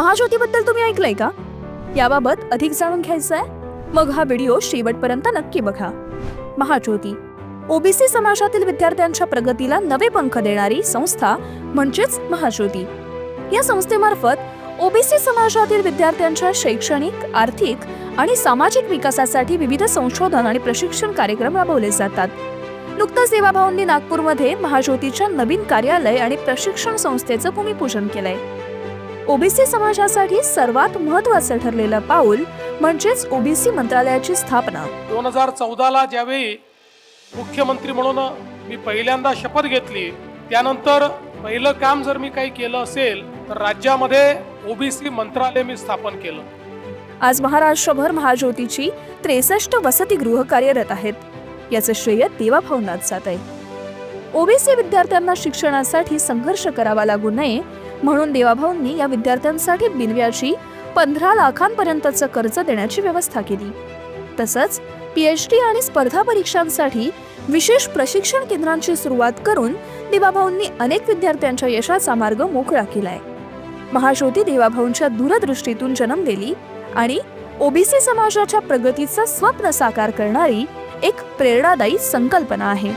महाज्योतीबद्दल तुम्ही ऐकलंय का? याबाबत अधिक जाणून घ्यायचं आहे मग हा व्हिडिओ शेवटपर्यंत नक्की बघा. महाज्योती ओबीसी समाजातील विद्यार्थ्यांच्या प्रगतीला नवे पंख देणारी संस्था म्हणजेच महाज्योती. या संस्थेमार्फत ओबीसी समाजातील विद्यार्थ्यांच्या शैक्षणिक आर्थिक आणि सामाजिक विकासासाठी विविध संशोधन आणि प्रशिक्षण कार्यक्रम राबवले जातात. नुकतंच देवाभाऊंनी नागपूरमध्ये महाज्योतीच्या नवीन कार्यालय आणि प्रशिक्षण संस्थेचं भूमिपूजन केलंय. ओबीसी समाजासाठी सर्वात महत्वाचं ठरलेलं पाऊल म्हणजेच ओबीसी मंत्रालयाची स्थापना. दोन हजार चौदाला ज्यावेळी मुख्यमंत्री म्हणून मी पहिल्यांदा शपथ घेतली त्यानंतर पहिलं काम जर मी काही केलं असेल तर राज्यामध्ये ओबीसी मंत्रालय मी स्थापन केलं. आज महाराष्ट्रभर महाज्योतीची त्रेसष्ट वसतिगृह कार्यरत आहेत. याचं श्रेय देवाभाऊंनाच जात आहे ओबीसी विद्यार्थ्यांना शिक्षणासाठी संघर्ष करावा लागू नये म्हणून देवाभाऊंनी या विद्यार्थ्यांसाठी बिनव्याजी पंधरा लाखांपर्यंतचं कर्ज देण्याची व्यवस्था केली. तसंच पीएच डी आणि स्पर्धा परीक्षांसाठी विशेष प्रशिक्षण केंद्रांची सुरुवात करून देवाभाऊंनी अनेक विद्यार्थ्यांच्या यशाचा मार्ग मोकळा केलाय. महाज्योती देवाभाऊंच्या दूरदृष्टीतून जन्मलेली आणि ओबीसी समाजाच्या प्रगतीचं स्वप्न साकार करणारी एक प्रेरणादायी संकल्पना आहे.